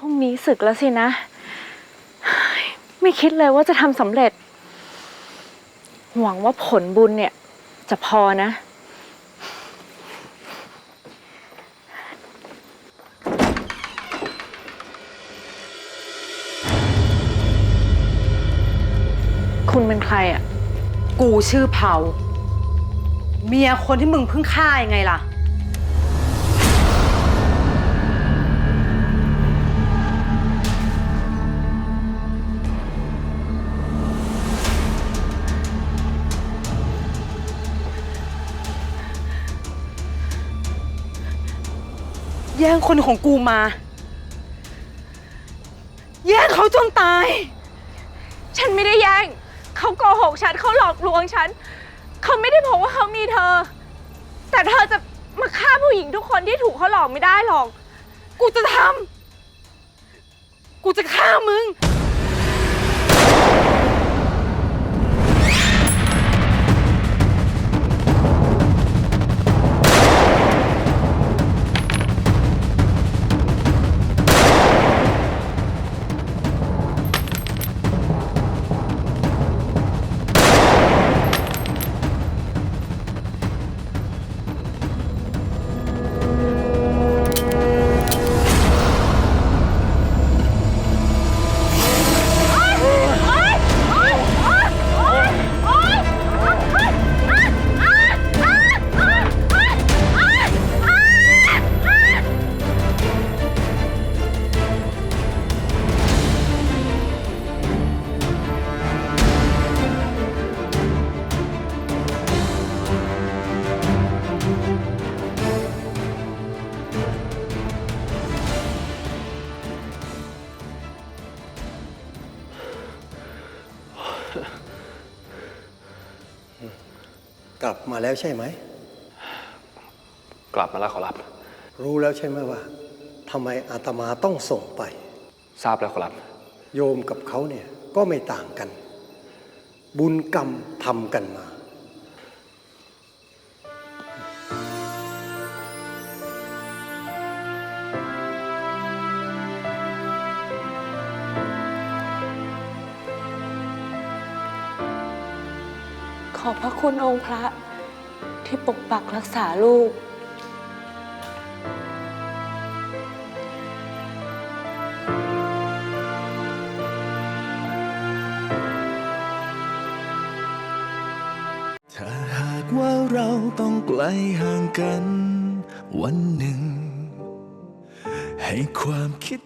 พรุ่งนี้ศึกแล้วสินะ ไม่คิดเลยว่าจะทำสำเร็จ หวังว่าผลบุญเนี่ย จะพอนะ คุณเป็นใครอะ กูชื่อเผา เมียคนที่มึงเพิ่งฆ่ายังไงล่ะ แย่งคนของกูมา แย่งเขาจนตาย ฉันไม่ได้แย่ง เขาโกหกฉันเขาหลอกลวงฉัน เขาไม่ได้บอกว่าเขามีเธอ แต่เธอจะมาฆ่าผู้หญิงทุกคนที่ถูกเขาหลอกไม่ได้หรอก กูจะทำ กูจะฆ่ามึง กลับมาแล้วใช่ไหม กลับมาแล้วขอรับ รู้แล้วใช่ไหมว่าทำไมอาตมาต้องส่งไป ทราบแล้วขอรับ โยมกับเขาเนี่ยก็ไม่ต่างกัน บุญกรรมทำกันมา อบพระคุณองค์พระที่ปกปักรักษาลูก ถ้าหากว่าเราต้องไกลห่างกันวันหนึ่ง ให้ความคิด